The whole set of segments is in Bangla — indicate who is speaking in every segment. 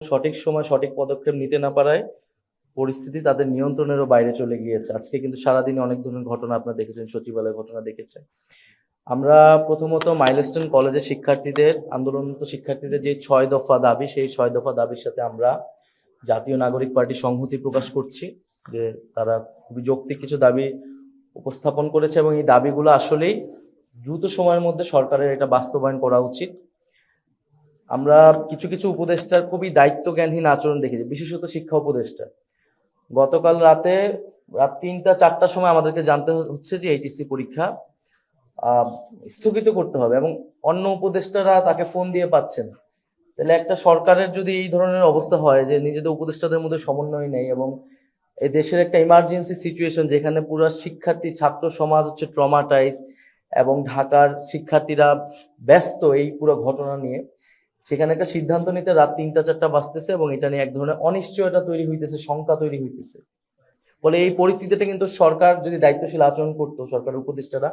Speaker 1: সঠিক সময় সঠিক পদক্ষেপ নিতে না পারায় পরিস্থিতি তাদের নিয়ন্ত্রণেরও বাইরে চলে গিয়েছে। আজকে কিন্তু সারাদিনে অনেক ধরনের ঘটনা আপনারা দেখেছেন, সচিবালয়ের ঘটনা দেখেছেন। আমরা প্রথমত মাইলস্টোন কলেজের শিক্ষার্থীদের, আন্দোলনরত শিক্ষার্থীদের যে ছয় দফা দাবি, সেই ছয় দফা দাবির সাথে আমরা জাতীয় নাগরিক পার্টি সংহতি প্রকাশ করছি যে তারা খুবই যৌক্তিক কিছু দাবি উপস্থাপন করেছে এবং এই দাবিগুলো আসলেই দ্রুত সময়ের মধ্যে সরকারের এটা বাস্তবায়ন করা উচিত। আমরা কিছু কিছু উপদেষ্টার খুবই দায়িত্বজ্ঞানহীন আচরণ দেখেছি, বিশেষত শিক্ষা উপদেষ্টা। গতকাল রাতে, রাত তিনটা, চারটার সময় আমাদেরকে জানতে হচ্ছে যে এইচএসসি পরীক্ষা স্থগিত করতে হবে এবং অন্য উপদেষ্টারা তাকে ফোন দিয়ে পাচ্ছেন। তাহলে একটা সরকারের যদি এই ধরনের অবস্থা হয় যে নিজেদের উপদেষ্টাদের মধ্যে সমন্বয় নেই এবং এই দেশের একটা ইমার্জেন্সি সিচুয়েশন যেখানে পুরো শিক্ষার্থী, ছাত্র সমাজ হচ্ছে ট্রমাটাইজ এবং ঢাকার শিক্ষার্থীরা ব্যস্ত এই পুরো ঘটনা নিয়ে সেখানে একটা সিদ্ধান্ত নিতে রাত তিনটা, চারটা বাজতেছে এবং এটা নিয়ে এক ধরনের অনিশ্চয়তা তৈরি হইতেছে, শঙ্কা তৈরি হইতেছে। ফলে এই পরিস্থিতিটা কিন্তু সরকার যদি দায়িত্বশীল আচরণ করতো, সরকারের উপদেষ্টারা,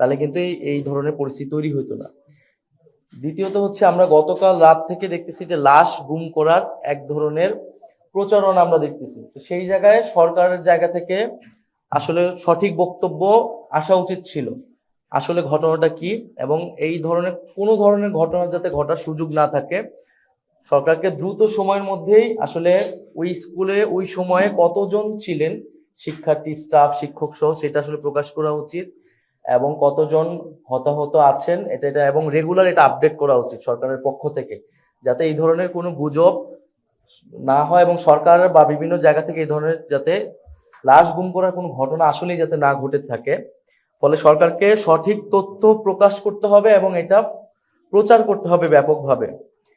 Speaker 1: তাহলে কিন্তু এই এই ধরনের পরিস্থিতি তৈরি হইতো না। দ্বিতীয়ত হচ্ছে আমরা গতকাল রাত থেকে দেখতেছি যে লাশ গুম করার এক ধরনের প্রচারণা আমরা দেখতেছি। তো সেই জায়গায় সরকারের জায়গা থেকে আসলে সঠিক বক্তব্য আসা উচিত ছিল। আসলে ঘটনাটা কি এবং এই ধরনের কোনো ধরনের ঘটনা যাতে ঘটার সুযোগ না থাকে, সরকারকে দ্রুত সময়ের মধ্যেই আসলে ওই স্কুলে ওই সময়ে কতজন ছিলেন, শিক্ষার্থী, স্টাফ, শিক্ষক সহ সেটা আসলে প্রকাশ করা উচিত এবং কতজন হতাহত আছেন, এটা এটা এবং রেগুলার এটা আপডেট করা উচিত সরকারের পক্ষ থেকে যাতে এই ধরনের কোনো গুজব না হয় এবং সরকার বা বিভিন্ন জায়গা থেকে এই ধরনের যাতে লাশ গুম করার কোনো ঘটনা আসলেই যাতে না ঘটে থাকে। ফলে সরকারকে সঠিক তথ্য প্রকাশ করতে হবে এবং এটা প্রচার করতে হবে ব্যাপকভাবে।